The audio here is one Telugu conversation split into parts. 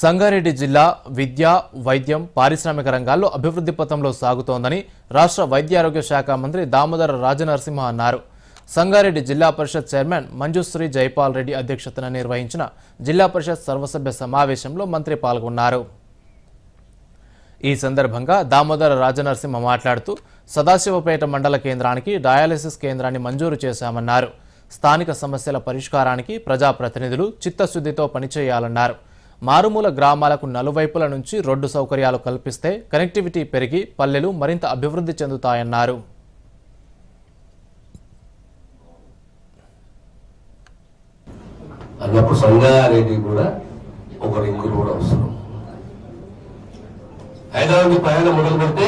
సంగారెడ్డి జిల్లా విద్య వైద్యం పారిశ్రామిక రంగాల్లో అభివృద్ధి పథంలో సాగుతోందని రాష్ట్ర వైద్య ఆరోగ్య శాఖ మంత్రి దామోదర రాజనరసింహ అన్నారు. సంగారెడ్డి జిల్లా పరిషత్ చైర్మన్ మంజుశ్రీ జైపాల్ రెడ్డి అధ్యక్షతన నిర్వహించిన జిల్లా పరిషత్ సర్వసభ్య సమావేశంలో మంత్రి పాల్గొన్నారు. ఈ సందర్భంగా దామోదర రాజనరసింహ మాట్లాడుతూ సదాశివపేట మండల కేంద్రానికి డయాలసిస్ కేంద్రాన్ని మంజూరు చేశామన్నారు. స్థానిక సమస్యల పరిష్కారానికి ప్రజాప్రతినిధులు చిత్తశుద్ధితో పనిచేయాలన్నారు. మారుమూల గ్రామాలకు నలువైపుల నుంచి రోడ్డు సౌకర్యాలు కల్పిస్తే కనెక్టివిటీ పెరిగి పల్లెలు మరింత అభివృద్ధి చెందుతాయన్నారు. అన్నప్పుడు సంగారెడ్డి కూడా ఒక రింగు కూడా అవసరం. హైదరాబాద్ ప్రయాణం మొదలు పెడితే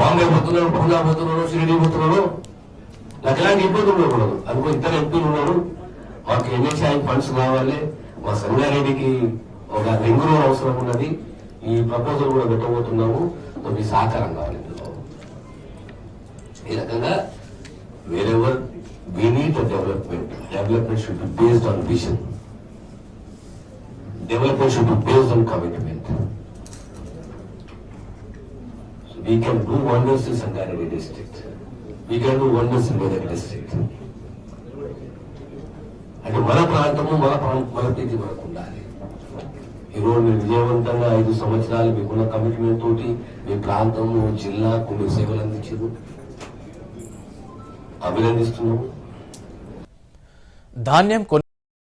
బాంబే పోతున్నాడు పూనా పోతున్నాడు షిరిడి పోతున్నాడు నాకు ఎలాంటి ఇబ్బందులు ఉండకూడదు. అనుకో ఇద్దరు ఎంపీలు ఉన్నారు. మాకు ఎన్హెచ్ఐ ఫండ్స్ కావాలి. మా సంఘారెడ్డికి ఒక రింగ్ రోడ్ అవసరం ఉన్నది. ఈ ప్రపోజల్ కూడా పెట్టబోతున్నాము. కొన్ని సహకారం కావాలి ఇందులో. ఈ రకంగా wherever we need development development should based on vision development should be based on commitment we can do wonders in Sangareddy district we can do wonders in Medak district అంటే మన ప్రాంతము మన ప్రాంతం మనకు ఉండాలి. ఈరోజు మీరు విజయవంతంగా ఐదు సంవత్సరాలు మీకున్న కమిట్మెంట్ తోటి మీ ప్రాంతము జిల్లాకు మీరు సేవలు అందించారు అభినందిస్తున్నాము. ధాన్యం